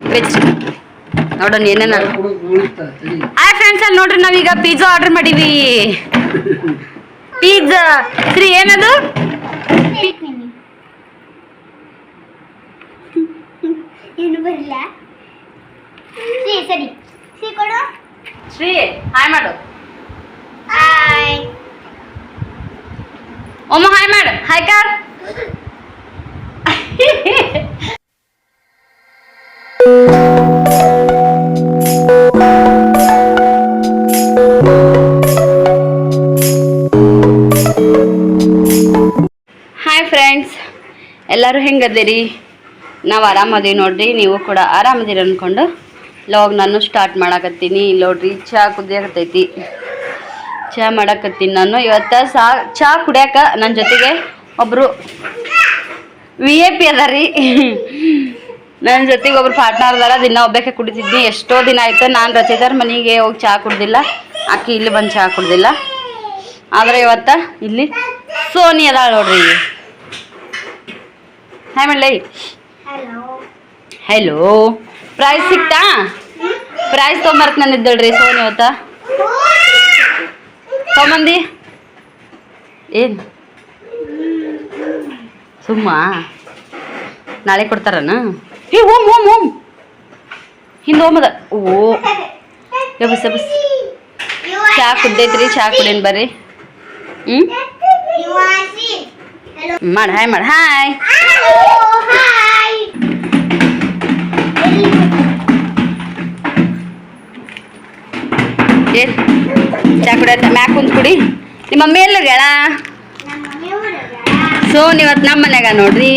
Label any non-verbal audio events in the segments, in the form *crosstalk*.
Veg ನೋಡೋಣ ಏನೇನ. Hi friends ಅಲ್ಲಿ ನೋಡ್ರಿ ನಾವೀಗ ಪಿಜ್ಜಾ ಆರ್ಡರ್ ಮಾಡೀವಿ. ಪಿಜ್ಜಾ ಶ್ರೀ ಏನದು? ಏನು ಬರಲ್ಲ ಸರಿ. ಸಿ ಕೊಡು. ಶ್ರೀ ಹಾಯ್ ಮಾಡು. ಹಾಯ್ ಒಮ್ಮ ಹಾಯ್ ಮಾಡು. ಹಾಯ್ ಕಾರ್ *laughs* ಹಾಯ್ ಫ್ರೆಂಡ್ಸ್ ಎಲ್ಲರೂ ಹೆಂಗದಿರಿ ನಾವು ಆರಾಮದೀವಿ ನೋಡ್ರಿ, ನೀವು ಕೂಡ ಆರಾಮದಿರಿ ಅಂದ್ಕೊಂಡು ಲೋಗ್ ನಾನು ಸ್ಟಾರ್ಟ್ ಮಾಡಕತ್ತೀನಿ. ನೋಡ್ರಿ ಚಹಾ ಕುದಿಯಾಕತ್ತೈತಿ ಚಹಾ ಮಾಡಾಕತ್ತೀನಿ ನಾನು. ಇವತ್ತು ಸಾ ಚಹಾ ಕುಡಿಯಾಕ ನನ್ನ ಜೊತೆಗೆ ಒಬ್ಬರು ವಿ ಎ ಪಿ ಅದ ರೀ ನನ್ನ ಜೊತೆಗೆ ಒಬ್ರು ಪಾರ್ಟ್ನರ್ ಅದಾರ, ದಿನ ಒಬ್ಬಕ್ಕೆ ಕುಡಿತಿದ್ದೆ ಎಷ್ಟೋ ದಿನ ಆಯ್ತು, ನಾನು ರಚಿತಾರ ಮನೆಗೆ ಹೋಗಿ ಚಹಾ ಕುಡ್ದಿಲ್ಲ. ಆಕಿ ಇಲ್ಲಿ ಬಂದು ಚಹಾ ಕುಡ್ದಿಲ್ಲ. ಆದ್ರೆ ಇವತ್ತ ಇಲ್ಲಿ ಸೋನಿ ಅದ ನೋಡ್ರಿ ಹಾಯ್ ಮಾಡ್ಲೈ ಹಲೋ ಪ್ರೈಸ್ ಸಿಕ್ತಾ? ಪ್ರೈಸ್ ತೊಂಬರ್ಕ್ ನಾನು ಇದ್ದಳ್ರಿ ಸೋನಿ ಇವತ್ತ ತೊಗೊಂಬಂದಿ ಏನು? ಸುಮ್ಮ ನಾಳೆ ಕೊಡ್ತಾರನ? ಹೇ ಓಮ್ ಓಮ್ ಓಮ್ ಹಿಂದೆ ಓಮದ ಓ. ಎಬಸ್ ಎಬಸ್ ಚಾ ಕುದ್ದೈತ್ರಿ ಚಾ ಕುಡೀನ್ ಬರ್ರಿ. ಹ್ಞೂ ಮಾಡಿ ಹಾಯ್ ಮಾಡಿ ಹಾಯ್. ಏನು ಚಾ ಕುಡಿಯತ್ತ ಮ್ಯಾಕ್ ಕುಂತ್ ಕುಡಿ. ನಿಮ್ಮ ಮಮ್ಮಿ ಎಲ್ಲರಿಗಳ ಸೊ ಇವತ್ತು ನಮ್ಮ ಮನ್ಯಾಗ ನೋಡ್ರಿ.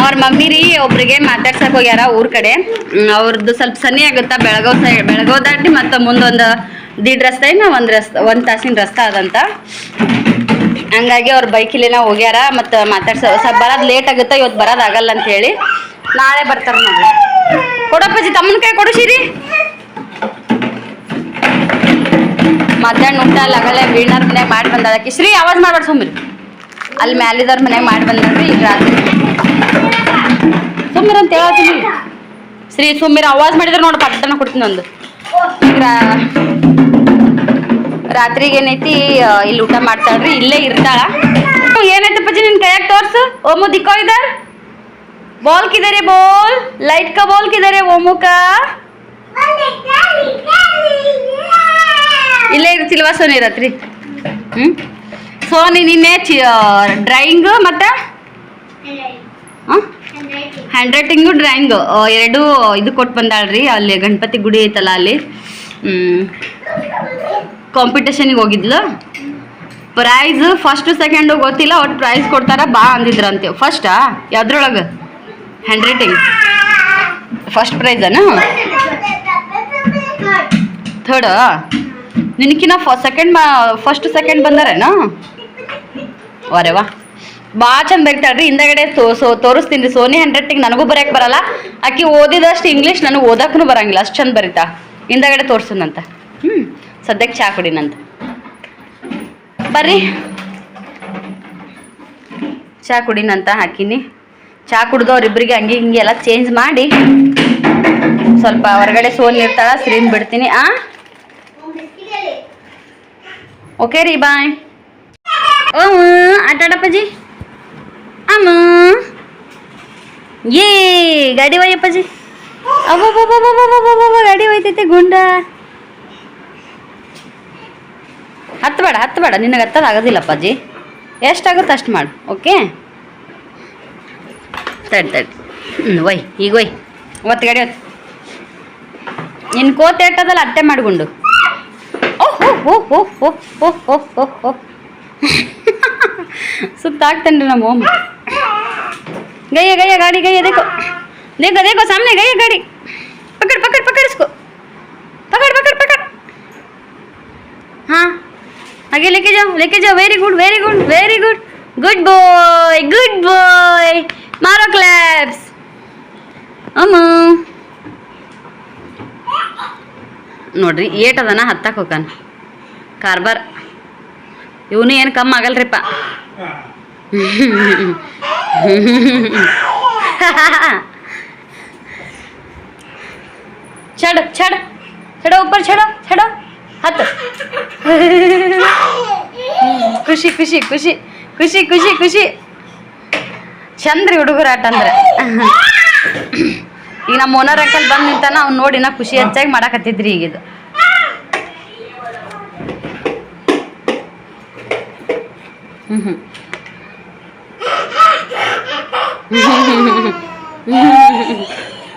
ಅವ್ರ ಮಮ್ಮಿ ರೀ, ಒಬ್ರಿಗೆ ಮಾತಾಡ್ಸಕ್ ಹೋಗ್ಯಾರ ಊರ್ ಕಡೆ. ಅವ್ರದ್ದು ಸ್ವಲ್ಪ ಸನಿ ಆಗುತ್ತಾ ಬೆಳಗಾವ್ ಸೈ ಬೆಳಗಾವ್ ದಾಟಿ ಮತ್ತು ಮುಂದೊಂದು ದೀಡ್ ರಸ್ತೆ ಒಂದು ರಸ್ತೆ ಒಂದು ತಾಸಿನ ರಸ್ತೆ ಅದಂತ ಹಂಗಾಗಿ ಅವ್ರ ಬೈಕಿಲೇನ ಹೋಗ್ಯಾರ ಮತ್ತು ಮಾತಾಡ್ಸ, ಸ್ವಲ್ಪ ಬರೋದು ಲೇಟ್ ಆಗುತ್ತೆ ಇವತ್ತು ಬರೋದಾಗಲ್ಲ ಅಂತ ಹೇಳಿ ನಾಳೆ ಬರ್ತಾರೆ ನೋಡಿ. ಕೊಡಪ್ಪಾಜಿ ತಮ್ಮನ ಕೈ ಕೊಡಿಸಿರಿ ಮಧ್ಯಾಹ್ನ ಊಟ ಲಗಲೆ ವೀಣರ್ ಮನ್ಯಾಗ ಮಾಡಿ ಬಂದ್ರಿ ಶ್ರೀ, ಆವಾಜ್ ಮಾಡ್ಬಾರ್ದು ಸುಮ್ರಿ ಅಲ್ಲಿ ಮ್ಯಾಲಿದವ್ರ ಮನ್ಯಾಗ ಮಾಡಿ ಬಂದ್ರಿ ಈಗ ರಾತ್ರಿ ಸುಮ್ಮಿರ ಅಂತ ಹೇಳತ್ತೀನಿ ಶ್ರೀ ಸುಮ್ಮಿರ ಅವಾಜ್ ಮಾಡಿದ್ರೆ ನೋಡಿ ಪಟ್ಟಣ ಕೊಡ್ತೀನಿ ಒಂದು ರಾತ್ರಿಗೆ ಏನೈತಿ ಇಲ್ಲಿ ಊಟ ಮಾಡ್ತಾಳ್ರಿ ಇಲ್ಲೇ ಇರ್ತಾಳ. ಏನೈತೆ ಪಜ್ಜಿ ನಿನ್ ಕೈಯಾಗ ತೋರ್ಸು? ಓಮು ದಿಕ್ಕೋ ಇದಾರ ಬಾಲ್ ಕಿದರೆ ಬೋಲ್ ಲೈಟ್ ಕ ಬಾಲ್ ಕಿದರೆ ಓಮುಕ ಇಲ್ಲೇ ಇರ್ತಿಲ್ವಾ ಸೋನಿ ರಾತ್ರಿ. ಹ್ಞೂ ಸೋನಿ ನಿನ್ನೆ ಚಿ ಡ್ರಾಯಿಂಗ್ ಮತ್ತು? ಹ್ಯಾಂಡ್ ರೈಟಿಂಗು ಡ್ರಾಯಿಂಗು ಎರಡು ಇದು ಕೊಟ್ಟು ಬಂದಾಳ್ರಿ, ಅಲ್ಲಿ ಗಣಪತಿ ಗುಡಿ ಐತಲ್ಲ ಅಲ್ಲಿ. ಕಾಂಪಿಟೇಷನಿಗೆ ಹೋಗಿದ್ಲು. ಪ್ರೈಸ್ ಫಸ್ಟ್ ಸೆಕೆಂಡು ಗೊತ್ತಿಲ್ಲ ಒಟ್ಟು ಪ್ರೈಸ್ ಕೊಡ್ತಾರ, ಬಾ ಅಂದಿದ್ರಂತೆ. ಫಸ್ಟಾ ಯಾವ್ದ್ರೊಳಗೆ? ಹ್ಯಾಂಡ್ ರೈಟಿಂಗ್ ಫಸ್ಟ್ ಪ್ರೈಸನ ಥರ್ಡ್ ನಿನಕಿನ ಫ ಸೆಕೆಂಡ್ ಫಸ್ಟ್ ಸೆಕೆಂಡ್ ಬಂದಾರೇನಾ? ವರೆ ವಾ. ಭಾಳ ಚಂದ ಬರೀತಾಳ್ರಿ ಹಿಂದಗಡೆ ತೋ ತೋರಿಸ್ತೀನಿ ಸೋನಿ ಹ್ಯಾಂಡ್ ರೈಟಿಂಗ್ ನನಗೂ ಬರೆಯಕ್ಕೆ ಬರಲ್ಲ. ಆಕಿ ಓದಿದಷ್ಟು ಇಂಗ್ಲೀಷ್ ನನಗೆ ಓದಕ್ಕೂ ಬರಂಗಿಲ್ಲ, ಅಷ್ಟು ಚಂದ ಬರೀತಾ. ಹಿಂದಗಡೆ ತೋರ್ಸನಂತ ಹ್ಞೂ ಸದ್ಯಕ್ಕೆ ಚಾ ಕುಡಿನಂತ. ಬರ್ರಿ. ಚಾ ಕುಡಿನಂತ ಹಾಕಿನಿ ಚಾ ಕುಡ್ದವ್ರಿಬ್ರಿಗೆ ಹಂಗೆ ಹಿಂಗೆ ಎಲ್ಲ ಚೇಂಜ್ ಮಾಡಿ. ಸ್ವಲ್ಪ ಹೊರಗಡೆ ಸೋನ್ ಇರ್ತಾಳ, ಸ್ಕ್ರೀನ್ ಬಿಡ್ತೀನಿ. ಆ? ಓಕೆ ರೀ ಬಾಯ್ ಓ ಆಟಾಡಪ್ಪಾಜಿ ಅಮ್ಮ. ಏ, ಗಾಡಿ ಒಯ್ಯಪ್ಪಾಜಿ ಅಬ್ಬಬ್ಬಬ್ಬಬ್ಬಬ್ಬಬ್ಬ ಗಾಡಿ ಒಯ್ತೈತೆ ಗುಂಡ. ಹತ್ತಬೇಡ ಹತ್ತಬೇಡ ನಿನಗೆ ಹತ್ತದ ಆಗೋದಿಲ್ಲಪ್ಪಾಜಿ ಎಷ್ಟಾಗುತ್ತೆ ಅಷ್ಟು ಮಾಡು, ಓಕೆ? ತಡಿ ತಡಿ ಹ್ಞೂ ಒಯ್ ಈಗ ಒಯ್ ಒತ್ತು ಗಾಡಿ ಒತ್ತು ನಿನ್ನ ಕೋತ ಇಟ್ಟದಲ್ಲ ಅಟ್ಟೆ ಮಾಡ್ಕೊಂಡು ಓಹ್ ಓಹ್ ಓಹ್ ಓಹ್ ಓಹ್ ಓಹ್ ಓಹ್ ಓಹ್ *laughs* ಸುತ್ತಾಗ್ತೇನೆ ನಮ್ಮ ಓಮ್. गई है गई है गाड़ी गई है देखो देखो देखो सामने गई है गाड़ी पकड़ पकड़ पकड़ इसको पकड़ पकड़ पकड़ हाँ आगे लेके जाओ लेके जाओ very good very good very good good boy good boy मारो क्लैप्स ಅಮ್ಮ ನೋಡ್ರಿ ಏಟ್ ಅದನ ಹತ್ತಕ್ಕೆ ಹೋಗಾನ ಕಾರ್ಬಾರ್ ಇವನು ಏನು ಕಮ್ಮಿ ಆಗಲ್ರಿಪ್ಪ *laughs* ಚಡ್ ಚಡ್ ಚಡೋ ಉಪ್ಪರ್ ಚಡೋ ಚಡೋ ಹತ್ತು ಖುಷಿ ಖುಷಿ ಖುಷಿ ಖುಷಿ ಖುಷಿ ಖುಷಿ. ಚಂದ್ರಿ ಹುಡುಗರ ಆಟ ಅಂದ್ರೆ. *coughs* ಈಗ ನಮ್ಮ ಓನರ್ ಅಂಕಲ್ ಬಂದು ನಿಂತಾನ, ಅವ್ನು ನೋಡಿ ನಾ ಖುಷಿ ಹೆಚ್ಚಾಗಿ ಮಾಡಾಕತ್ತಿದ್ರಿ ಈಗಿದು ಹ್ಮ್ ಹ್ಮ್.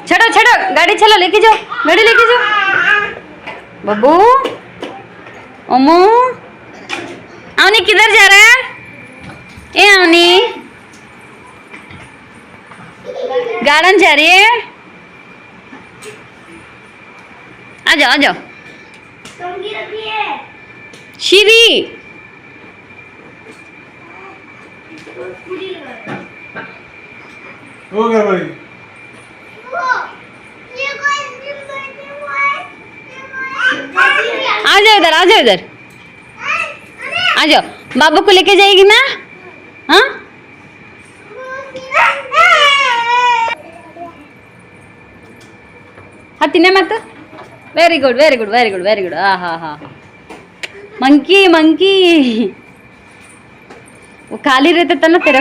छड़ो छड़ो गाड़ी चलो लेके जाओ गाड़ी लेके जाओ। बब्बू ओमू अवनी किधर जा रहा है? ए अवनी गार्डन जा रही है? आ जाओ आ जाओ। टोंगी हो गया भाई वो ये कोई आइसक्रीम बैठी हुआ है ये कोई आ जाओ इधर आ जाओ इधर आ जाओ बाबू को लेके जाएगी ना हाँ ಹತ್ತಿನೇ ಮತ್ತು very good very good very good very good ಆ ಹಾ ಹಾ ಮಂಕಿ ಮಂಕಿ वो खाली रहते था ना तेरे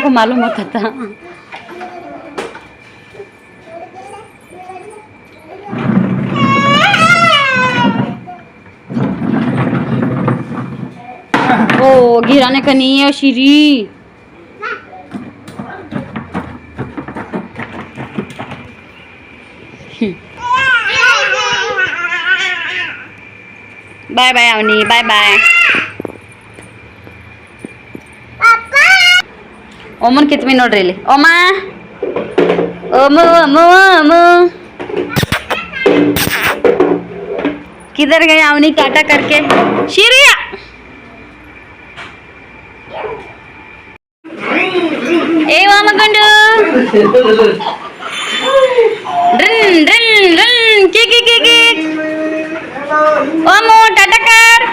को मालूम होता था ओ गिराने का नहीं है Shri bye bye Avani bye bye Oman ಕಿತ್ಮಿ ನೋಡ್ರಿ ಇಲ್ಲಿ ಓಮ ಓಮು ಓಮು ಓಮು किधर गए अवनी टाटा करके शिरिया ड्रिन ड्रिन ड्रिन की की की की ओमो टाटा कर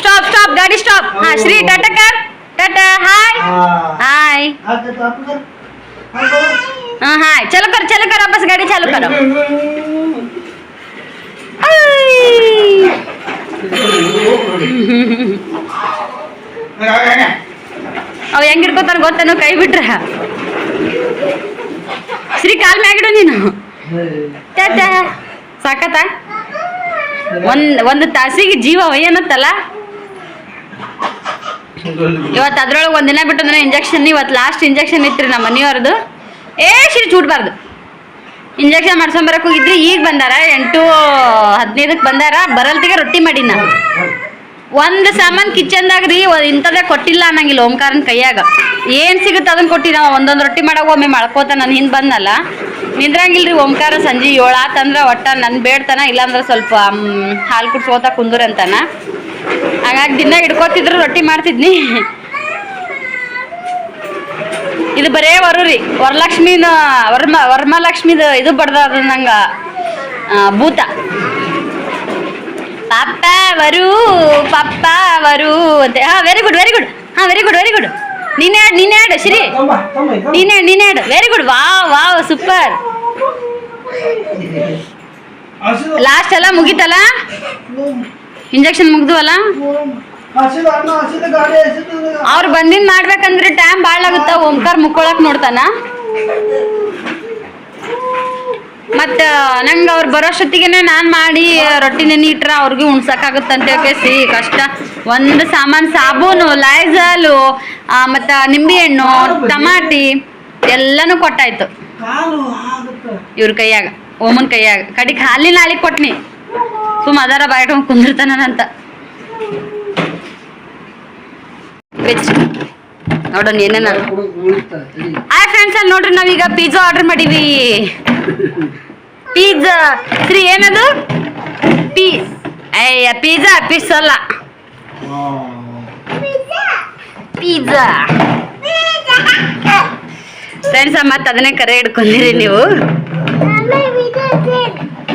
स्टॉप स्टॉप गाड़ी स्टॉप हाँ श्री टाटा कर टाटा हाय हाय हाँ हाय चलो कर चलो कर वापस गाड़ी चालू करो आई। ಅವ ಹೆಂಗ್ ಹಿಡ್ಕೋತಾನ ಗೊತ್ತೇನು ಕೈ ಬಿಟ್ರ. ಶ್ರೀ ಕಾಲ್ ಮ್ಯಾಗಿಡು ನೀನು. ಸಾಕತ್ತ? ಒಂದು ಒಂದು ತಾಸಿಗೆ ಜೀವ ಏನತ್ತಲ್ಲ ಇವತ್ತು ಅದ್ರೊಳಗೆ ಒಂದಿನ ಬಿಟ್ಟು ಅಂದ್ರೆ ಇಂಜೆಕ್ಷನ್, ಇವತ್ತು ಲಾಸ್ಟ್ ಇಂಜೆಕ್ಷನ್ ಇತ್ತು ನಮ್ಮ ಮನೆಯವ್ರದ್ದು ಏ, ಶ್ರೀ ಚೂಟ್ಬಾರ್ದು ಇಂಜೆಕ್ಷನ್ ಮಾಡ್ಸೊಂಬರಕ್ಕೆ ಹೋಗಿದ್ರಿ, ಈಗ ಬಂದಾರ, ಎಂಟು ಹದಿನೈದಕ್ಕೆ ಬಂದಾರ, ಬರಲ್ತಿಗೆ ರೊಟ್ಟಿ ಮಾಡಿನ. ಒಂದು ಸಾಮಾನು ಕಿಚನ್ದಾಗ ರೀ ಇಂಥದ್ದೇ ಕೊಟ್ಟಿಲ್ಲ ಅನ್ನಂಗಿಲ್ಲ ಓಂಕಾರನ ಕೈಯಾಗ. ಏನು ಸಿಗುತ್ತೆ ಅದನ್ನ ಕೊಟ್ಟಿನ ಒಂದೊಂದು ರೊಟ್ಟಿ ಮಾಡೋ ಒಮ್ಮೆ ಮಾಡ್ಕೋತ ನಾನು ಹಿಂದೆ ಬಂದಲ್ಲ ನಿಂದ್ರಂಗಿಲ್ರಿ ಓಂಕಾರ ಸಂಜೆ ಏಳು ಆತಂದ್ರೆ ಒಟ್ಟ ನನ್ನ ಬೇಡ್ತಾನ, ಇಲ್ಲಾಂದ್ರೆ ಸ್ವಲ್ಪ ಹಾಲು ಕುಡ್ಸ್ಕೋತ ಕುಂದುರಂತಾನ ಹಾಗಾಗಿ ದಿನ ಹಿಡ್ಕೋತಿದ್ರು ರೊಟ್ಟಿ ಮಾಡ್ತಿದ್ನಿ. ಇದು ಬರೇ ವರು ರೀ ವರಲಕ್ಷ್ಮಿನ, ವರ್ಮ, ವರ್ಮಲಕ್ಷ್ಮಿದು ಇದು ಬಡ್ದ ನಂಗೆ ಭೂತ. ಪಾಪ ವರು ಪಪ್ಪ ವರು ಅಂತ. ಹಾ ವೆರಿ ಗುಡ್ ವೆರಿ ಗುಡ್ ಹಾ ವೆರಿ ಗುಡ್ ವೆರಿ ಗುಡ್ ನೀನೇ ಆಡು ನೀನೇ ಶ್ರೀ. ನೀನೇ ನೀನೇ ಆಡು very good wow wow super last ಎಲ್ಲ ಮುಗೀತಲ್ಲ? ಇಂಜೆಕ್ಷನ್ ಮುಗ್ದುವಲ್ಲ? ಅವ್ರು ಬಂದಿದ್ ಮಾಡ್ಬೇಕಂದ್ರೆ ಟೈಮ್ ಭಾಳ ಆಗುತ್ತ? ಓಂಕಾರ ಮುಕ್ಕೊಳಕ್ ನೋಡ್ತಾನ? ಮತ್ತ ನಂಗೆ ಅವ್ರು ಬರೋಷ್ಟೊತ್ತಿಗೆನೆ ನಾನು ಮಾಡಿ ರೊಟ್ಟಿ ನೆನೆ ಇಟ್ರ ಅವ್ರಿಗೆ ಅಂತ ಕೇಸಿ ಕಷ್ಟ ಒಂದು ಸಾಮಾನು ಸಾಬೂನು ಲೈಜಾಲು ಮತ್ತು ನಿಂಬೆಹಣ್ಣು ಟಮಾಟಿ ಎಲ್ಲನೂ ಕೊಟ್ಟಾಯ್ತು. ಇವ್ರ ಕೈಯಾಗ ಓಮನ್ ಕೈಯಾಗ. ಕಡಿ ಖಾಲಿ ನಾಳೆ ಕೊಟ್ನಿ. ಸುಮ್ ಅದಾರ ಬಾಯ್ಕೊಂಡು ಕುಂದಿರ್ತಾನಂತ. ನೋಡೋಣ ಏನೇನ. ಹಾಯ್ ಫ್ರೆಂಡ್ಸ್ ಅಲ್ಲಿ ನೋಡ್ರಿ ನಾವೀಗ ಪಿಜ್ಜಾ ಆರ್ಡರ್ ಮಾಡೀವಿ. ಪಿಜ್ಜಾ ಶ್ರೀ ಏನದು? ಪಿ ಅಯ್ಯ ಪಿಜ್ಜಾ ಪಿಸ್ ಅಲ್ಲ. ಪಿಜ್ಜಾ ಫ್ರೆಂಡ್ಸ್ ಮತ್ತೆ ಅದನ್ನೇ ಕರೆ ಹಿಡ್ಕೊಂಡಿರಿ ನೀವು.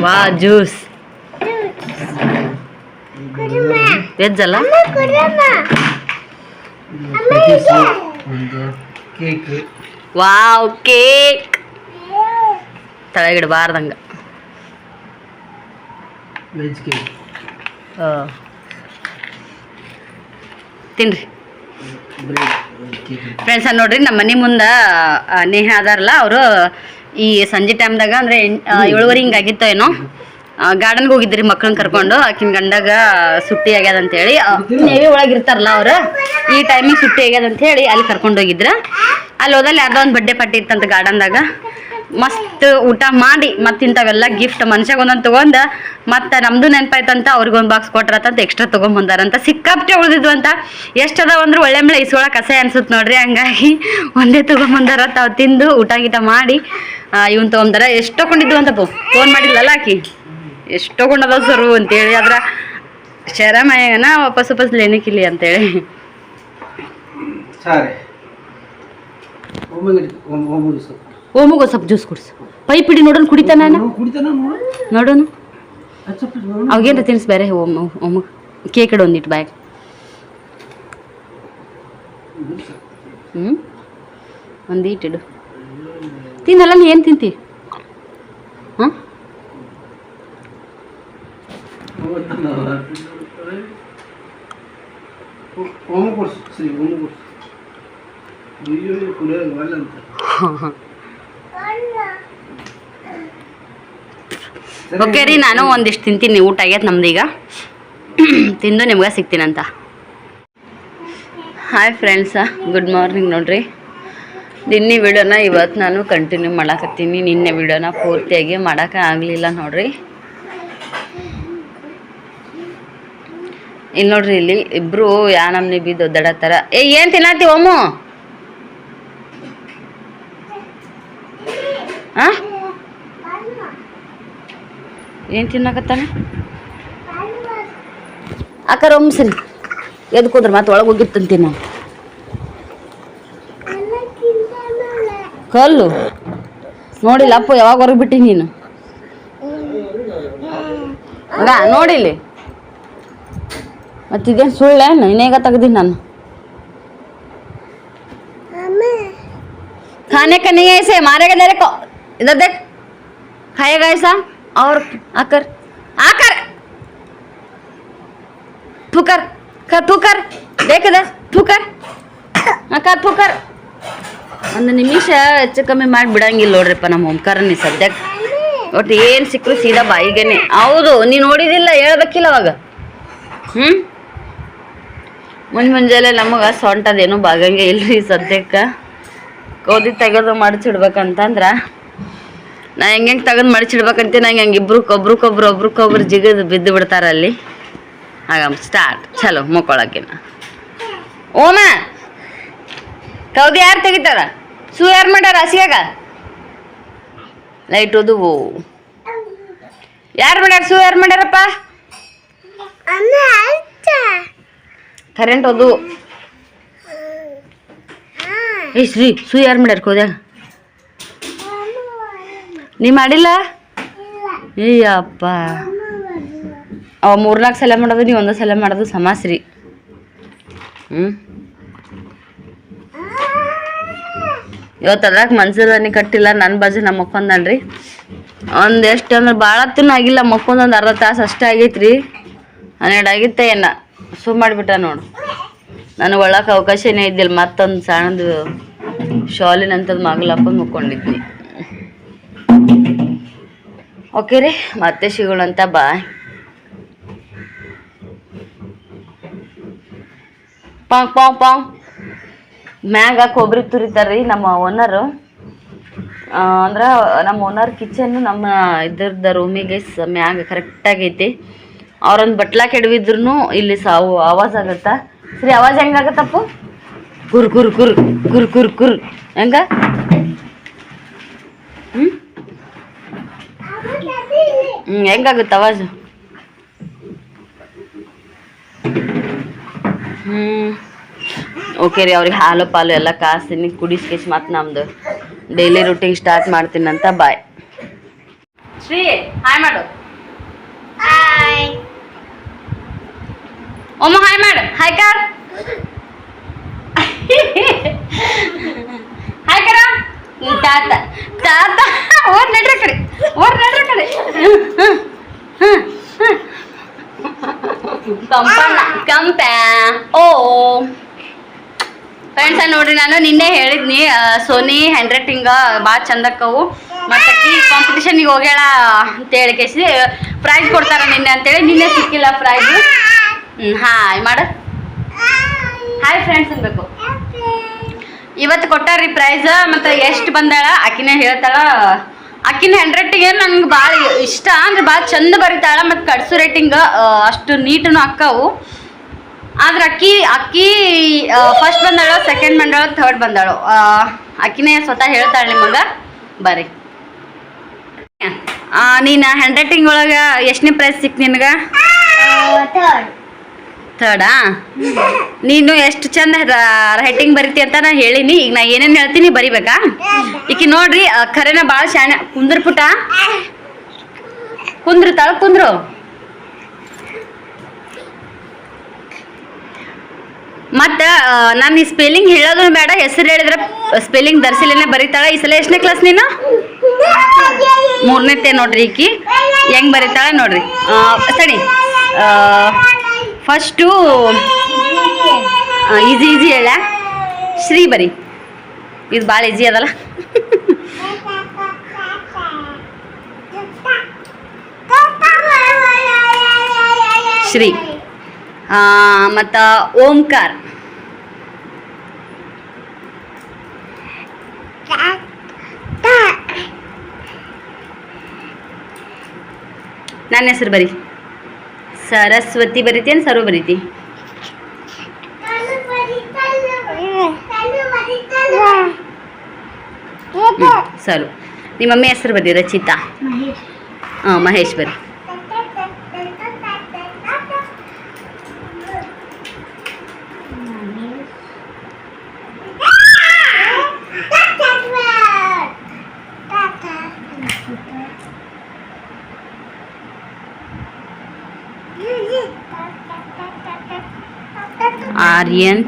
ವಾ ಜ್ಯೂಸ್ ವೆಜ್ ಅಲ್ಲ? Cake. Wow cake. ತಳಗಿಡಬಾರ್ದಂಗ veg cake ತಿನ್ರಿ. ಫ್ರೆಂಡ್ಸ್ ನೋಡ್ರಿ ನಮ್ಮ ಮನೆ ಮುಂದೆ ನೇಹ ಅದಾರಲ್ಲ ಅವರು ಈ ಸಂಜೆ ಟೈಮ್ದಾಗ ಅಂದ್ರೆ ಏಳುವರೆ ಹಿಂಗೆ ಆಗಿತ್ತೋ ಏನೋ ಗಾರ್ಡನ್ಗೆ ಹೋಗಿದ್ರಿ ಮಕ್ಕಳನ್ನ ಕರ್ಕೊಂಡು? ಆಕಿನ ಗಂಡಾಗ ಸುಟ್ಟಿ ಆಗ್ಯದ ಅಂತೇಳಿ. ನೇವಿ ಒಳಗೆ ಇರ್ತಾರಲ್ಲ ಅವ್ರು, ಈ ಟೈಮಿಗೆ ಸುಟ್ಟಿ ಆಗ್ಯದ ಅಂತ ಹೇಳಿ ಅಲ್ಲಿ ಕರ್ಕೊಂಡು ಹೋಗಿದ್ರ. ಅಲ್ಲಿ ಹೋದಲ್ಲಿ ಯಾರ್ದೋ ಒಂದು ಬಡ್ಡೆ ಪಾರ್ಟಿ ಇತ್ತಂತ ಗಾರ್ಡನ್ದಾಗ ಮಸ್ತ್ ಊಟ ಮಾಡಿ ಮತ್ತೆ ಇಂಥವೆಲ್ಲ ಗಿಫ್ಟ್ ಮನುಷ್ಯಾಗ ಒಂದೊಂದು ತಗೊಂಡ, ಮತ್ತೆ ನಮ್ದು ನೆನಪಾಯ್ತಂತ ಅವ್ರಿಗೊಂದು ಬಾಕ್ಸ್ ಕೊಟ್ರತ್ತಂತ ಎಕ್ಸ್ಟ್ರಾ ತೊಗೊಂಬಂದಾರಂತ ಸಿಕ್ಕಾಪಟ್ಟೆ ಉಳಿದಿದ್ವು ಅಂತ. ಎಷ್ಟು ಅದಾವ ಅಂದ್ರೆ ಒಳ್ಳೆ ಮೇಲೆ ಇಸ್ಕೊಳಕ್ಕೆ ಕಸೆ ಅನ್ಸುತ್ತೆ ನೋಡ್ರಿ, ಹಂಗಾಗಿ ಒಂದೇ ತೊಗೊಂಬಂದಾರ ತಾವು ತಿಂದು ಊಟ ಗೀಟ ಮಾಡಿ ಇವನ್ ತೊಗೊಂಬಾರ ಎಷ್ಟು ತಗೊಂಡಿದ್ವು ಅಂತ ಫೋನ್ ಮಾಡಿಲ್ಲಲ್ಲ ಆಕಿ. ಎಷ್ಟು ತಗೊಂಡದ ಸರು ಅಂತೇಳಿ ಅದ್ರ ಶರಮಯ್ಯನ ವಾಪಸ್ ವಾಪಸ್ ಲೇನಕ್ಕಿಲ್ಲಿ ಅಂತೇಳಿ. ಓಮಗ ಸ್ವಲ್ಪ. ಜ್ಯೂಸ್ ಕುಡಿಸು. ಪೈಪ್ ಇಡಿ ನೋಡೋಣ ಕುಡಿತಾನ ನೋಡೋಣ. ಅವಾಗೇನು ತಿನ್ಸ್ ಬೇರೆ ಓಮ ಓಮ ಕೇಕ್ ಇಡು ಒಂದಿಟ್ಟು ಬ್ಯಾಗ್. ಹ್ಞೂ ಒಂದೀಟಿಡು ತಿನ್ನಲ್ಲ ನೀ ಏನು ತಿಂತಿ? ಹಾಂ? *laughs* ಓಕೆ ರೀ, ನಾನು ಒಂದಿಷ್ಟು ತಿಂತೀನಿ, ಊಟ ಆಗೈತೆ ನಮ್ದು ಈಗ. *clears throat* ತಿಂದು ನಿಮ್ಗೆ ಸಿಗ್ತೀನಂತ. ಹಾಯ್ ಫ್ರೆಂಡ್ಸ ಗುಡ್ ಮಾರ್ನಿಂಗ್ ನೋಡ್ರಿ. ನಿನ್ನೆ ವಿಡಿಯೋನ ಇವತ್ತು ನಾನು ಕಂಟಿನ್ಯೂ ಮಾಡಾಕತ್ತೀನಿ. ನಿನ್ನೆ ವಿಡಿಯೋನ ಪೂರ್ತಿಯಾಗಿ ಮಾಡೋಕೆ ಆಗಲಿಲ್ಲ ನೋಡ್ರಿ. ಇಲ್ಲಿ ನೋಡ್ರಿ, ಇಲ್ಲಿ ಇಬ್ರು ಯಾ ನಮ್ನಿ ಬಿದ್ದು ತರ. ಏ, ಏನ್ ತಿನ್ನತ್ತಿ ಒಮ್ಮು? ಏನು ತಿನ್ನಕತ್ತಾನ? ಅಕ್ಕಾರ ಒಮ್ಮ ಸರಿ. ಎದ್ದು ಕೂದ್ರ ಮತ್ತೆ ಒಳಗೆ ಹೋಗಿರ್ತಂತೀನಿ ನಾನು. ಕಲ್ಲು? ನೋಡಿಲ್ಲ, ಅಪ್ಪ ಯಾವಾಗ ಹೊರಗೆ ಬಿಟ್ಟಿ ನೀನು? ಮಗ ನೋಡಿಲಿ ಮತ್ತಿದೇನು ಸುಳ್ಳೇನು ಇನ್ನೇಗ ತೆಗ್ದೀನಿ ನಾನು खाने का नहीं है इसे मारेगा तेरे को इधर देख खाएगा ऐसा और आकर आकर ठुकर कर ठुकर देख इधर ठुकर ಆಕಾರ ठुकर ಒಂದು ನಿಮಿಷ ಹೆಚ್ಚು ಕಮ್ಮಿ ಮಾಡಿ ಬಿಡಂಗಿಲ್ಲ ನೋಡ್ರಿಪ್ಪ ನಮ್ಮ ಓಂಕಾರನಿ ಸದ್ಯಕ್ಕೆ ಒಟ್ಟು ಏನು ಸಿಕ್ಕರು ಸೀದಾ ಬಾಯಿಗೇನೆ ಹೌದು ನೀನು ನೋಡಿದಿಲ್ಲ ಹೇಳ್ಬೇಕಿಲ್ಲ ಅವಾಗ ಹ್ಞೂ ಮುಂಜ್ ಮುಂಜಾನೆ ನಮಗೆ ಸೊಂಟದೇನು ಬಾಗಂಗೆ ಇಲ್ರಿ ಸದ್ಯಕ್ಕೆ. ಗೋಧಿ ತೆಗೆದು ಮಾಡಿಸಿಡ್ಬೇಕಂತಂದ್ರ ನಾ ಹೆಂಗೆ ತೆಗೆದು ಮಡಚಿಡ್ಬೇಕಂತ, ನಂಗೆ ಹಂಗೆ ಇಬ್ರು ಒಬ್ರು ಒಬ್ರಕ್ಕೊಬ್ರು ಜಿಗಿದು ಬಿದ್ದು ಬಿಡ್ತಾರೆ ಅಲ್ಲಿ. ಆಗ ಸ್ಟಾರ್ಟ್ ಚಲೋ ಮುಕ್ಕೊಳಕಿನ ಓಮ! ಕೌದಿ ಯಾರು ತೆಗಿತಾರ? ಸೂ ಯಾರು ಮಾಡ್ಯಾರ ಹಸಿಯಾಗ? ಲೈಟ್ ಓದುವು ಯಾರು ಮಾಡ್ಯಾರ ಸೂ, ಯಾರು ಮಾಡ್ಯಾರಪ್ಪ? ಕರೆಂಟ್ ಅದು ಏ, ಶ್ರೀ, ಸೂ ಯಾರು ಮಾಡ್ಯಾರ ಕೋದ? ನೀ ಮಾಡಿಲ್ಲ? ಅಯ್ಯಪ್ಪ ಅವ ಮೂರ್ನಾಲ್ಕು ಸಲ ಮಾಡೋದು ನೀವು ಒಂದು ಸಲ ಮಾಡೋದು ಸಮಾಸ್ರಿ. ಹ್ಞೂ ಇವತ್ತು ಅದ್ರಾಗ ಮನ್ಸೂರನಿ ಕಟ್ಟಿಲ್ಲ ನನ್ನ ಬಾಜು ನಮ್ಮ ಮಕ್ಕೊಂದನ್ರಿ ಒಂದು ಎಷ್ಟು ಅಂದ್ರೆ ಭಾಳ ಹೊತ್ತೂ ಆಗಿಲ್ಲ ಮಕ್ಕೊಂದೊಂದು ಅರ್ಧ ತಾಸು ಅಷ್ಟೇ ಆಗೈತ್ರಿ. ಹನ್ನೆರಡು ಆಗಿತ್ತ ಏನ ಸು ಮಾಡಿಬಿಟ್ಟ ನೋಡು. ನನಗೆ ಒಳಕ್ಕೆ ಅವಕಾಶನೇ ಇದ್ದಿಲ್ಲ, ಮತ್ತೊಂದು ಸಣ್ಣದು ಶಾಲಿನಂಥದ್ದು ಮಗಳಪ್ಪ ಮುಕ್ಕೊಂಡಿದ್ವಿ ಓಕೆ ರೀ, ಮತ್ತೆ ಸಿಗೋಣಂತ ಬಾಯ್ ಪಾಂಗ್ ಪಾಂಗ್ ಪಾಂಗ್ ಮ್ಯಾಗ ಕೊಬ್ಬರಿ ತುರಿತಾರ್ರಿ ನಮ್ಮ ಓನರು ಅಂದ್ರೆ ನಮ್ಮ ಓನರ್ ಕಿಚನ್ ನಮ್ಮ ಇದ್ರದ್ದು ರೂಮಿಗೆ ಮ್ಯಾಗ ಕರೆಕ್ಟಾಗೈತಿ ಅವ್ರೊಂದು ಬಟ್ಲ ಕೆಡವಿದ್ರು ಇಲ್ಲಿ ಸಾವು ಆವಾಜ್ ಆಗತ್ತಾ? ಸರಿ, ಆವಾಜ್ ಹೆಂಗಾಗತ್ತಪ್ಪು? ಕುರ್ ಕುರ್ ಕುರ್ ಕುರ್ ಕುರ್ ಕುರ್ ಹೆಂಗ? ಹ್ಞೂ ಹ್ಞೂ ಹೆಂಗಾಗುತ್ತೆ ಅವಾಜ್ ಹ್ಞೂ ಓಕೆ ರೀ, ಅವ್ರಿಗೆ ಹಾಲು, ಪಾಲು ಎಲ್ಲ ಕಾಸ್ತೀನಿ. ಕುಡಿಸ್ಕೇಸ್ ಮತ್ತೆ ನಮ್ದು. ಡೈಲಿ ರೂಟೀನ್ ಸ್ಟಾರ್ಟ್ ಮಾಡ್ತೀನಂತ ಬಾಯ್ ಶ್ರೀ, ಹಾಯ್ ಮಾಡು. ಒಮ್ಮ ಹಾಯ್ ಮಾಡು ಹಾಯ್ ಕರ್ ಹಾಯ್ ಕರ ತಾತ ತಾತ, ಓರ್ ನಡ್ರಿ ಕಡೆ, ಓರ್ ನಡ್ರಿ ಕಡೆ. ಕಂಪನ, ಕಂಪ. ಓ. ಫ್ರೆಂಡ್ಸ್ ನೋಡ್ರಿ, ನಾನು ನಿನ್ನೆ ಹೇಳಿದ್ನಿ ಸೋನಿ ಹ್ಯಾಂಡ್ ರೈಟಿಂಗ್ ಭಾಳ ಚಂದಕ್ಕವು. ಮತ್ತೆ ಈ ಕಾಂಪಿಟೇಷನಿಗೆ ಹೋಗ್ಯಾಳ ಅಂತ ಹೇಳಿ ಕೇಸಿ ಪ್ರೈಸ್ ಕೊಡ್ತಾರ ನಿನ್ನೆ ಅಂತೇಳಿ ನಿನ್ನೆ ಸಿಕ್ಕಿಲ್ಲ ಪ್ರೈಸ್ ಹಾಯ್ ಮಾಡು. ಹಾಯ್ ಫ್ರೆಂಡ್ಸ್ ಅನ್ಬೇಕು. ಇವತ್ತು ಕೊಟ್ಟಾರ್ರಿ ಪ್ರೈಸ್ ಮತ್ತು ಎಷ್ಟು ಬಂದಾಳ? ಆಕಿನೇ ಹೇಳ್ತಾಳ. ಆಕಿನ ಹ್ಯಾಂಡ್ ರೈಟಿಂಗ್ ನಂಗೆ ಭಾಳ ಇಷ್ಟ, ಅಂದ್ರೆ ಭಾಳ ಚಂದ ಬರೀತಾಳ, ಮತ್ತು ಕಡ್ಸು ರೈಟಿಂಗ್ ಅಷ್ಟು ನೀಟನು ಅಕ್ಕವು. ಆದ್ರೆ ಅಕ್ಕಿ ಅಕ್ಕಿ ಫಸ್ಟ್ ಬಂದಾಳು ಸೆಕೆಂಡ್ ಬಂದಾಳು ಥರ್ಡ್ ಬಂದಾಳು? ಅಕ್ಕಿನೇ ಸ್ವತಃ ಹೇಳ್ತಾಳೆ ನಿಮಗೆ ಬರ್ರಿ. ನೀನು ಹ್ಯಾಂಡ್ ರೈಟಿಂಗ್ ಒಳಗೆ ಎಷ್ಟನೇ ಪ್ರೈಸ್ ಸಿಕ್ ನಿನಗೆ? ಥರ್ಡ್ ನೀನು ಎಷ್ಟು ಚಂದ ರೈಟಿಂಗ್ ಬರಿತಿ ಅಂತ ನಾ ಹೇಳಿನಿ. ಈಗ ನಾ ಏನೇನು ಹೇಳ್ತೀನಿ ಬರಿಬೇಕಾ? ಈಕಿ ನೋಡ್ರಿ ಖರೇನ ಭಾಳ ಶಾಣೆ. ಕುಂದ್ರ ಪುಟ. ಕುಂದ್ರು ತಳ, ಕುಂದ್ರು. ಮತ್ತ ನಾನು ಈ ಸ್ಪೆಲ್ಲಿಂಗ್ ಹೇಳೋದು ಬೇಡ. ಹೆಸರು ಹೇಳಿದ್ರೆ ಸ್ಪೆಲ್ಲಿಂಗ್ ದರ್ಸಿಲೇನೆ ಬರೀತಾಳ. ಈ ಸಲ ಎಷ್ಟನೇ ಕ್ಲಾಸ್ ನೀನು? ಮೂರನೇತೆ ನೋಡ್ರಿ ಈಕಿ. ಹೆಂಗ್ ಬರೀತಾಳ ನೋಡ್ರಿ. ಸರಿ. ಫಸ್ಟು ಈಸಿ ಈಸಿ ಹೇಳ. ಶ್ರೀ ಬರಿ. ಇದು ಭಾಳ ಈಸಿ ಅದಲ್ಲ. ಶ್ರೀ. ಮತ್ತು ಓಂಕಾರ. ನನ್ನ ಹೆಸರು ಬರಿ. ಸರಸ್ವತಿ ಬರಿತೇನು ಸರ್ವ ಬರಿತಿ ಸರು ನಿಮ್ಮ ಮಮ್ಮಿ ಹೆಸರು ಬರಿ ರಚಿತಾ ಹಾಂ ಮಹೇಶ್ ಬರಿ ಆರ್ಯನ್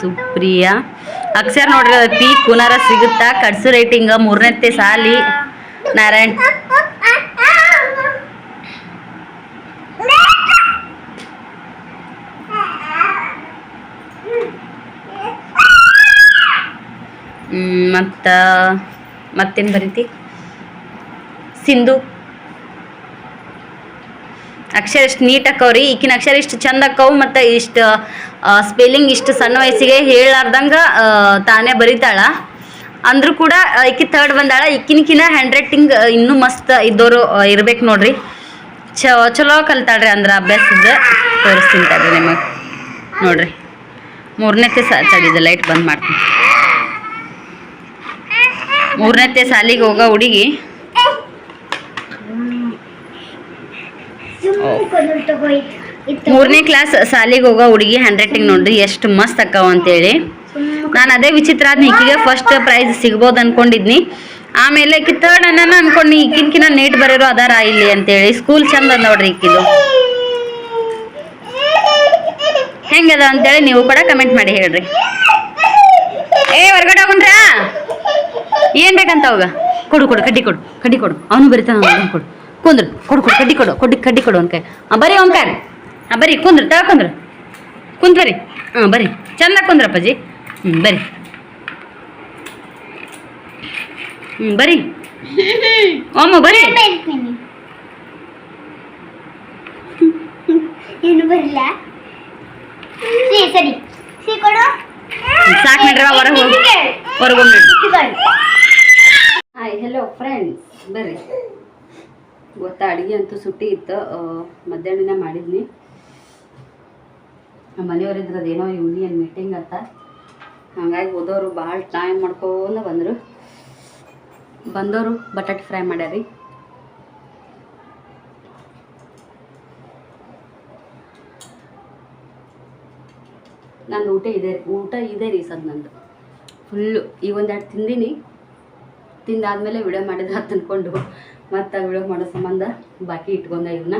ಸುಪ್ರಿಯಾ ಅಕ್ಷರ ನೋಡ್ರಿ ಪಿ ಕುನಾರ ಸಿಗುತ್ತಾ? ಕಡ್ಸು ರೇಟಿಂಗ್ ಮೂರನೇ ಸಾಲಿ. ನಾರಾಯಣ್. ಮತ್ತು ಮತ್ತೇನು ಬರೀತಿ? ಸಿಂಧು. ಅಕ್ಷರ ಇಷ್ಟು ನೀಟ್ ಅಕ್ಕವ್ರಿ ಈಕಿನ ಅಕ್ಷರ ಇಷ್ಟು ಚಂದ ಅಕ್ಕವು ಮತ್ತು ಇಷ್ಟು ಸ್ಪೆಲ್ಲಿಂಗ್ ಇಷ್ಟು ಸಣ್ಣ ವಯಸ್ಸಿಗೆ ಹೇಳಾರ್ದಂಗೆ ತಾನೇ ಬರೀತಾಳ. ಅಂದ್ರೂ ಕೂಡ ಈಕಿ ಥರ್ಡ್ ಬಂದಾಳ. ಈಕಿನಕಿನ ಹ್ಯಾಂಡ್ ರೈಟಿಂಗ್ ಇನ್ನೂ ಮಸ್ತ್ ಇದ್ದವರು ಇರ್ಬೇಕು ನೋಡ್ರಿ. ಚ, ಚಲೋ ಕಲ್ತಾಳ್ರಿ ಅಂದ್ರೆ ಅಭ್ಯಾಸದ ತೋರಿಸ್ತೀನಿ ನಿಮಗೆ. ನೋಡ್ರಿ. ಮೂರನೇತೆ ಸಾ ತಡಿದ ಲೈಟ್ ಬಂದ್ ಮಾಡ್ತೀನಿ. ಮೂರನೇತೆ ಸಾಲಿಗೆ ಹೋಗೋ ಹುಡುಗಿ. ಮೂರನೇ ಕ್ಲಾಸ್ ಸಾಲಿಗೆ ಹೋಗೋ ಹುಡುಗಿ ಹ್ಯಾಂಡ್ ರೈಟಿಂಗ್ ನೋಡ್ರಿ ಎಷ್ಟು ಮಸ್ತ್ ಅಕ್ಕಾವ ಅಂತೇಳಿ. ನಾನು ಅದೇ ವಿಚಿತ್ರ ಆದ್ನಿ ಈಕಿಗೆ ಫಸ್ಟ್ ಪ್ರೈಸ್ ಸಿಗ್ಬೋದು ಅನ್ಕೊಂಡಿದ್ನಿ. ಆಮೇಲೆ ಈಕಿ ತರ್ಡ್ ಅನ್ನ ಅನ್ಕೊಂಡು ಈಕಿನ್ಕಿನ ನೀಟ್ ಬರೋರು ಅದಾರ ಇಲ್ಲಿ ಅಂತೇಳಿ. ಸ್ಕೂಲ್ ಚಂದ ನೋಡ್ರಿ ಈಕಿದು. ಹೆಂಗದ ಅಂತೇಳಿ ನೀವು ಕೂಡ ಕಮೆಂಟ್ ಮಾಡಿ ಹೇಳ್ರಿ. ಏ ಹೊರಗಡೆ ಹೋಗ್ರ ಏನ್ ಬೇಕಂತ ಅವಾಗ? ಕೊಡು ಕೊಡು ಕಡ್ಡಿ ಕೊಡು ಕಡ್ಡಿ ಕೊಡು. ಅವನು ಬರಿತಾನ ಕೊಡು. ಕುಂದ್ರು. ಕೊಡು ಕೊಡು ಕಡ್ಡಿ ಕೊಡು ಕೊಡ್ಡಿ ಕಡ್ಡಿ ಕೊಡು ಬರಿ ಹಾಂ ಬರೀ ಕೈ ಹಾಂ ಬರೀ ಕುಂದ್ರು ತಗ ಕುಂದ್ರು. ಕುಂತ್ ಬರ್ರಿ ಹಾಂ ಬರ್ರಿ ಚಂದ ಕುಂದ್ರಪ್ಪಾಜಿ ಹ್ಞೂ ಬರಿ. ಹ್ಞೂ ಬರಿ. ಓಮ ಬರಿ. ಸಾಕು ನಡ್ರಿ ಹೊರಗೆ ಹೊರಗೆ ಹಾಯ್ ಹೆಲೋ ಫ್ರೆಂಡ್ಸ್ ಬರ್ರಿ ಗೊತ್ತಾ ಅಡುಗೆ ಅಂತೂ ಸುಟ್ಟಿ ಇತ್ತು ಮಧ್ಯಾಹ್ನ ಮಾಡಿದ್ನಿ. ನಮ್ಮ ಮನೆಯವರಿದ್ರೆ ಅದೇನೋ ಯೂನಿಯನ್ ಮೀಟಿಂಗ್ ಅಂತ. ಹಾಗಾಗಿ ಓದೋರು ಭಾಳ ಟೈಮ್ ಮಾಡ್ಕೊಂಡು ಬಂದರು. ಬಂದವರು ಬಟಾಟೆ ಫ್ರೈ ಮಾಡ್ಯಾರಿ ನಂದು ಊಟ ಇದೆ ಊಟ ಇದೆ ರೀ ಸದ್ ನಂದು. ಫುಲ್ಲು ಈಗ ಒಂದೆರಡು ತಿಂದೀನಿ. ತಿಂದಾದ್ಮೇಲೆ ವಿಡಿಯೋ ಮಾಡಿದ್ರೆ ಅಂದ್ಕೊಂಡು ಮತ್ತು ವಿಡಿಯೋ ಮಾಡೋ ಸಂಬಂಧ ಬಾಕಿ ಇಟ್ಕೊಂಡೆ ಇವನ್ನ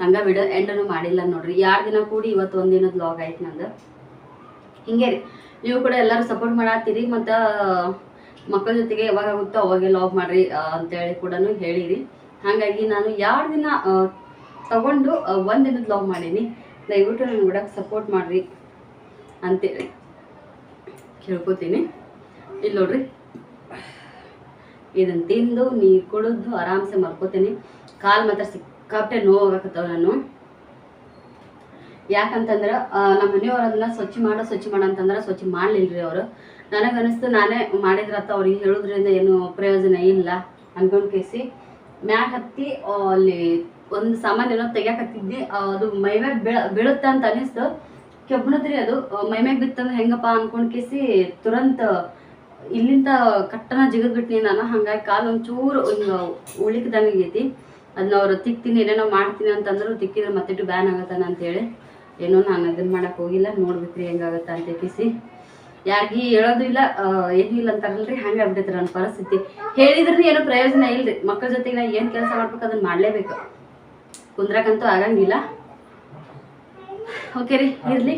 ಹಂಗೆ ವಿಡಿಯೋ ಎಂಡನು ಮಾಡಿಲ್ಲ ನೋಡ್ರಿ. ಎರಡು ದಿನ ಕೂಡಿ ಇವತ್ತು ಒಂದು ದಿನದ ಲಾಗ್ ಆಯ್ತು ನಂದು. ಹಿಂಗೆ ರೀ. ನೀವು ಕೂಡ ಎಲ್ಲರೂ ಸಪೋರ್ಟ್ ಮಾಡತ್ತೀರಿ ಮತ್ತು ಮಕ್ಕಳ ಜೊತೆಗೆ ಯಾವಾಗ ಆಗುತ್ತೋ ಅವಾಗೆ ಲಾಗ್ ಮಾಡ್ರಿ ಅಂತೇಳಿ ಕೂಡ ಹೇಳಿರಿ. ಹಾಗಾಗಿ ನಾನು ಎರಡು ದಿನ ತಗೊಂಡು ಒಂದು ದಿನದ ಲಾಗ್ ಮಾಡೀನಿ. ದಯವಿಟ್ಟು ನನಗೆ ಕೂಡ ಸಪೋರ್ಟ್ ಮಾಡ್ರಿ ಅಂತೇಳಿ ಕೇಳ್ಕೊತೀನಿ. ಇಲ್ಲಿ ನೋಡ್ರಿ. ಇದನ್ನ ತಿಂದು ನೀರು ಕುಡಿದು ಆರಾಮ್ಸೆ ಮಲ್ಕೋತೀನಿ. ಕಾಲು ಮಾತ್ರ ಸಿಕ್ಕಾಪಟ್ಟೆ ನೋವಾಗತ್ತವ ನಾನು ಯಾಕಂತಂದ್ರೆ ನಮ್ಮ ಮನೆಯವ್ರು ಅದನ್ನ ಸ್ವಚ್ಛ ಮಾಡೋ, ಸ್ವಚ್ಛ ಮಾಡ ಅಂತಂದ್ರೆ ಸ್ವಚ್ಛ ಮಾಡ್ಲಿಲ್ರಿ ಅವರು. ನನಗನ್ನಿಸ್ತು, ನಾನೇ ಮಾಡಿದ್ರತ್ತ ಅವ್ರಿಗೆ ಹೇಳೋದ್ರಿಂದ ಏನು ಪ್ರಯೋಜನ ಇಲ್ಲ ಅನ್ಕೊಂಡ್ ಕೇಸಿ ಹತ್ತಿ ಅಲ್ಲಿ ಒಂದು ಸಾಮಾನು ಏನೋ ತೆಗ್ಯಾಕತ್ತಿದ್ದೆ ಅದು ಮೈಮ್ಯಾಗ ಬೀಳ ಬೀಳುತ್ತೆ ಅಂತ ಅನಿಸ್ತು. ಕೆಬ್ಬಣದ್ರಿ ಅದು ಮೈಮ್ಯಾಗ ಬಿತ್ತಂದ್ರೆ ಹೆಂಗಪ್ಪ ಅನ್ಕೊಂಡ್ ಕೇಸಿ ತುರಂತ ಇಲ್ಲಿಂದ ಕಟ್ಟನ ಜಿಗದ್ಬಿಟ್ನಿ ನಾನು ಹಂಗಾಗಿ ಕಾಲು ಒಂಚೂರು ಹಿಂಗ ಉಳಿಕ್ದಂಗೆ ಆಗೈತಿ. ಅದನ್ನ ಅವ್ರು ತಿಕ್ತೀನಿ, ಏನೇನೋ ಮಾಡ್ತೀನಿ ಅಂತಂದ್ರು ತಿಕ್ಕಿದ್ರೆ ಮತ್ತಿಟ್ಟು ಬ್ಯಾನ್ ಆಗತ್ತಾನ ಅಂತೇಳಿ ಏನೋ ನಾನು ಅದನ್ನ ಮಾಡಕ್ ಹೋಗಿಲ್ಲ, ನೋಡ್ಬೇಕ್ರಿ ಹೆಂಗಾಗತ್ತ ಅಂತ ಕಿಸಿ ಯಾರಿಗಿ ಹೇಳೋದು ಇಲ್ಲ ಏನೂ ಇಲ್ಲ ಅಂತಾರಲ್ರಿ, ಹಂಗೆ ಆಗ್ಬಿಟ್ಟೈತ್ರಿ ನನ್ನ ಪರಿಸ್ಥಿತಿ. ಹೇಳಿದ್ರೂ ಏನೋ ಪ್ರಯೋಜನ ಇಲ್ರಿ ಮಕ್ಕಳ ಜೊತೆಗೆ ನಾ ಏನು ಕೆಲಸ ಮಾಡ್ಬೇಕು ಅದನ್ನ ಮಾಡಲೇಬೇಕು. ಕುಂದ್ರಕ್ಕಂತೂ ಆಗಂಗಿಲ್ಲ. ಓಕೆ ರೀ ಇರಲಿ.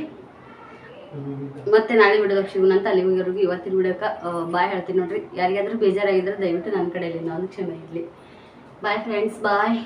ಮತ್ತೆ ನಾಳೆ ವಿಡಿಯೋದಾಗ ಸಿಗೋಣ ಅಂತ ಅಲ್ಲಿವರೆಗೂ ಇವತ್ತಿನ ವಿಡಿಯೋಕ್ಕೆ ಬಾಯ್ ಹೇಳ್ತೀನಿ ನೋಡ್ರಿ. ಯಾರಿಗಾದ್ರೂ ಬೇಜಾರಾಗಿದ್ರೆ ದಯವಿಟ್ಟು ನನ್ನ ಕಡೆಯಲ್ಲಿ ನಾನು ಕ್ಷಮೆ ಇರಲಿ. Bye friends bye